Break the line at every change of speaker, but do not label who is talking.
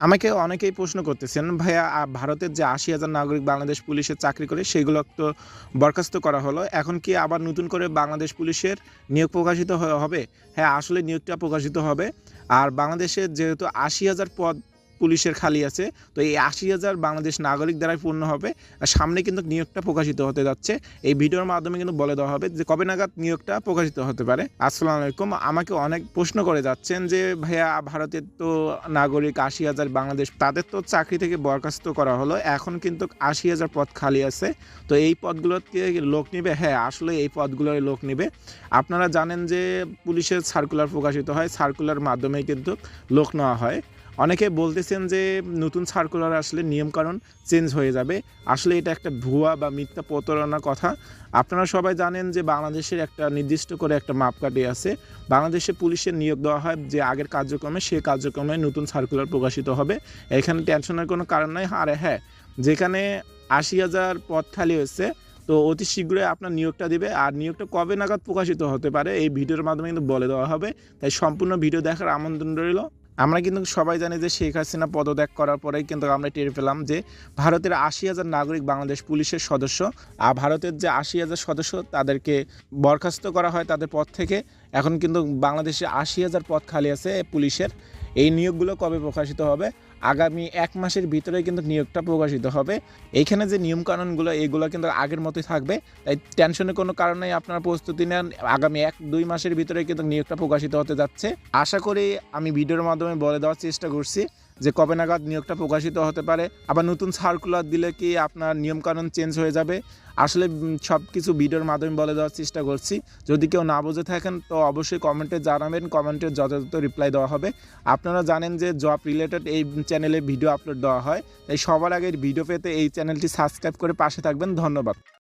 আমাকে অনেকেই প্রশ্ন করতেছেন, ভাইয়া ভারতের যে আশি হাজার নাগরিক বাংলাদেশ পুলিশের চাকরি করে, সেগুলো তো বরখাস্ত করা হলো, এখন কি আবার নতুন করে বাংলাদেশ পুলিশের নিয়োগ প্রকাশিত হবে? হ্যাঁ আসলে নিয়োগটা প্রকাশিত হবে, আর বাংলাদেশের যেহেতু আশি হাজার পদ পুলিশের খালি আছে। তো এই আশি হাজার বাংলাদেশ নাগরিক দ্বারাই পূর্ণ হবে। আর সামনে কিন্তু নিয়োগটা প্রকাশিত হতে যাচ্ছে। এই ভিডিওর মাধ্যমে কিন্তু বলে দেওয়া হবে যে কবে নাগাদ নিয়োগটা প্রকাশিত হতে পারে। আসসালামু আলাইকুম। আমাকে অনেক প্রশ্ন করে যাচ্ছেন যে, ভাইয়া ভারতের তো নাগরিক আশি হাজার বাংলাদেশ, তাদের তো চাকরি থেকে বরখাস্ত করা হলো। এখন কিন্তু আশি হাজার পদ খালি আছে। তো এই পদগুলোকে লোক নিবে? হ্যাঁ আসলে এই পদগুলোর লোক নিবে। আপনারা জানেন যে পুলিশের সার্কুলার প্রকাশিত হয়। সার্কুলার মাধ্যমে কিন্তু লোক নেওয়া হয়। অনেকে বলতেছেন যে নতুন সার্কুলার আসলে নিয়মকানুন চেঞ্জ হয়ে যাবে। আসলে এটা একটা ভুয়া বা মিথ্যা প্রতারণার কথা। আপনারা সবাই জানেন যে বাংলাদেশের একটা নির্দিষ্ট করে একটা মাপকাঠি আছে। বাংলাদেশে পুলিশের নিয়োগ দেওয়া হয় যে আগের কার্যক্রমে, সে কার্যক্রমে নতুন সার্কুলার প্রকাশিত হবে। এখানে টেনশনের কোনো কারণ নাই। আর হ্যাঁ যেখানে আশি হাজার পদ খালি হয়েছে, তো অতি শীঘ্রই আপনার নিয়োগটা দিবে। আর নিয়োগটা কবে নাগাদ প্রকাশিত হতে পারে, এই ভিডিওর মাধ্যমে কিন্তু বলে দেওয়া হবে। তাই সম্পূর্ণ ভিডিও দেখার আমন্ত্রণ রইল। আমরা কিন্তু সবাই জানি যে শেখ হাসিনা পদত্যাগ করার পরেই কিন্তু আমরা টের পেলাম যে ভারতের আশি হাজার নাগরিক বাংলাদেশ পুলিশের সদস্য, আর ভারতের যে আশি হাজার সদস্য তাদেরকে বরখাস্ত করা হয় তাদের পদ থেকে। এখন কিন্তু বাংলাদেশে আশি হাজার পদ খালি আছে পুলিশের। এই নিয়োগগুলো কবে প্রকাশিত হবে? আগামী এক মাসের ভিতরে কিন্তু নিয়োগটা প্রকাশিত হবে। এইখানে যে নিয়মকানুনগুলো, এগুলো কিন্তু আগের মতোই থাকবে। তাই টেনশনের কোনো কারণে আপনার আপনারা প্রস্তুতি নেন। আগামী এক, দুই মাসের ভিতরে কিন্তু নিয়োগটা প্রকাশিত হতে যাচ্ছে। আশা করি আমি ভিডিওর মাধ্যমে বলে দেওয়ার চেষ্টা করছি। যে কবে নাগাদ নিয়োগটা প্রকাশিত হতে পারে। আবার নতুন সার্কুলার দিলে কি আপনার নিয়মকানুন চেঞ্জ হয়ে যাবে? আসলে সব কিছু ভিডিওর মাধ্যমে বলে দেওয়ার চেষ্টা করছি। যদি কেউ না বুঝে থাকেন, তো অবশ্যই কমেন্টে জানাবেন। কমেন্টে যথাযথ রিপ্লাই দেওয়া হবে। আপনারা জানেন যে জব রিলেটেড এই চ্যানেলে ভিডিও আপলোড দেওয়া হয়। তাই সবার আগে ভিডিও পেতে এই চ্যানেলটি সাবস্ক্রাইব করে পাশে থাকবেন। ধন্যবাদ।